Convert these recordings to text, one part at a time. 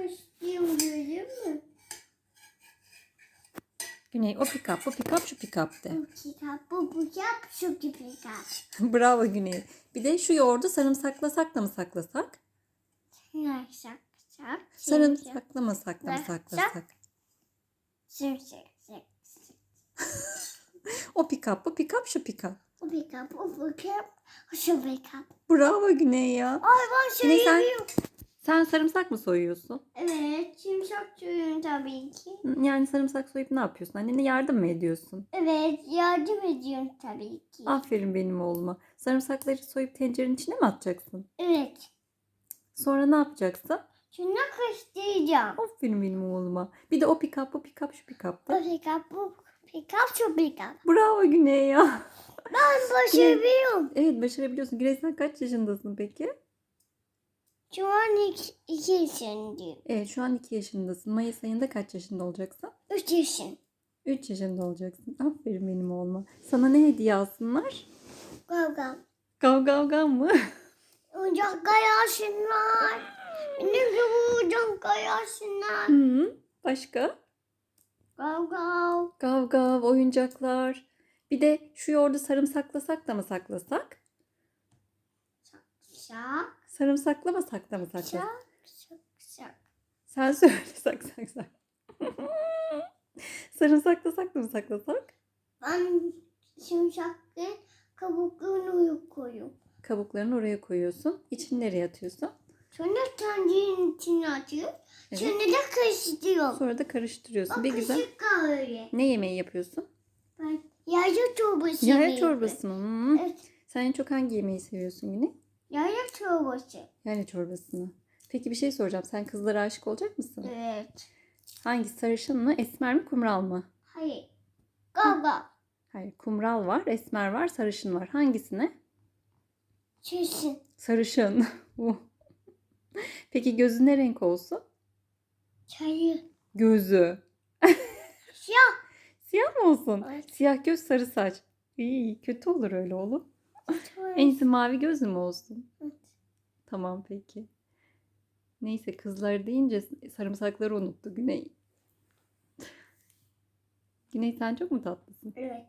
Kışlıyım gördün mü? Güney o pick up, bu pick up, şu pick up de. Bu kitap, bu kitap, şu kitap. Bravo Güney. Bir de şu yoğurdu sarımsaklasak da mı saklasak? Şak. Sarımsaklamasak da mı Sak- saklasak? Şak. O pick up, bu pick up, şu. Bu kitap, bu bu kitap, şu kitap. Bravo Güney ya. Ay ben şey sen- yapıyorum. Sen sarımsak mı soyuyorsun? Evet, yumuşak suyun tabii ki. Yani sarımsak soyup ne yapıyorsun? Annene yardım mı ediyorsun? Evet, yardım ediyorum tabii ki. Aferin benim oğluma. Sarımsakları soyup tencerenin içine mi atacaksın? Evet. Sonra ne yapacaksın? Şunu kışlayacağım. Aferin benim oğluma. Bir de o pick up, bu pick up, şu Bu da. kitap, bu kitap, şu kitap. Bravo Güney ya. Ben başarıyorum. Evet başarabiliyorsun. Güney sen kaç yaşındasın peki? Şu an iki, iki yaşındayım. Evet şu an 2 yaşındasın. Mayıs ayında kaç yaşında olacaksın? Üç yaşım. 3 yaşında olacaksın. Aferin benim oğluma. Sana ne hediye alsınlar? Gav Gav gav gav mı? Oyuncak kayasınlar. Benim gibi oyuncak kayasınlar. Hı, başka? Gav. Gav gav oyuncaklar. Bir de şu yoğurdu sarımsaklasak da mı saklasak? Şak Sarımsaklamasak da mı saklasak? şak şak şak. Sen söyle sak sak sak. Sarımsaklasak da mı saklasak? Ben şimşaklı kabuklarını koyuyorum. Kabuklarını oraya koyuyorsun. İçini nereye atıyorsun? Sonra tencerenin içine atıyorum. Evet. Sonra da karıştırıyorum. Sonra da karıştırıyorsun. O Bir güzel. öyle. Ne yemeği yapıyorsun? Ben yayla çorbası Yaya yapıyorum. çorbası mı? Hmm. Evet. Sen en çok hangi yemeği seviyorsun yine? Yayla çorbası. Yaya çorbasını. Peki bir şey soracağım. Sen kızlara aşık olacak mısın? Evet. Hangisi sarışın mı, esmer mi, kumral mı? Hayır. Gaga. Hayır, kumral var, esmer var, sarışın var. Hangisine? Sarışın. Bu. Peki gözü ne renk olsun? Çayı. Gözü. Siyah. Siyah mı olsun? Evet. Siyah göz, sarı saç. İyi, kötü olur öyle oğlum. En iyisi mavi gözlü mü olsun? Evet. Tamam peki. Neyse kızlar deyince sarımsakları unuttu Güney. Güney sen çok mu tatlısın? Evet.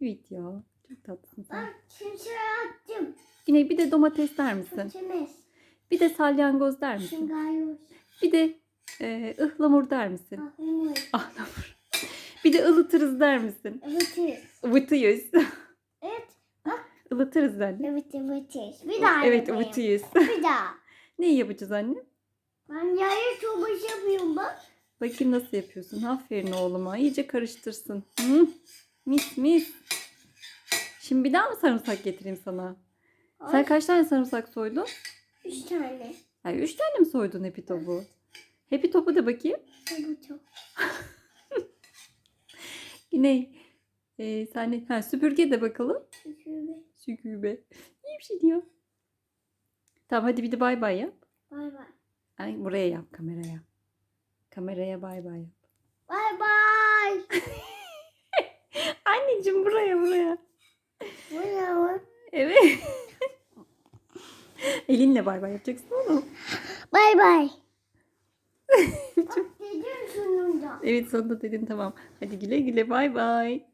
Evet ya. Çok tatlısın sen. Kimseye attım. Güney bir de domates der misin? Temiz. Bir de salyangoz der misin? Şıngayos. Bir de e, ıhlamur der misin? Ahımır. Ahlamur. Bir de ılıtırız der misin? Evet. Ivıtıyız. Ilıtırız anne. Evet. Evet. Bir daha Evet yapayım. ıvıtıyız. Bir daha. ne yapacağız anne? Ben yayla çorbası yapıyorum bak. Bakayım nasıl yapıyorsun. Aferin oğluma. İyice karıştırsın. Hı? Mis mis. Şimdi bir daha mı sarımsak getireyim sana? Sen Ay, kaç tane sarımsak soydun? Üç tane. Ay, üç tane mi soydun Happy Top'u? Happy Top'u da bakayım. Bu çok. Güney. E, sen ha, süpürge de bakalım. Şükür. Sükübe. İyi bir şey diyor. Tamam hadi bir de bay bay yap. Bay bay. Ay, buraya yap kameraya. Kameraya bay bay yap. Bay bay. Anneciğim buraya buraya. Bu ne var? Evet. Elinle bay bay yapacaksın oğlum. Bay bay. Bak dedim sonunda. Evet sonunda dedim tamam. Hadi güle güle bay bay.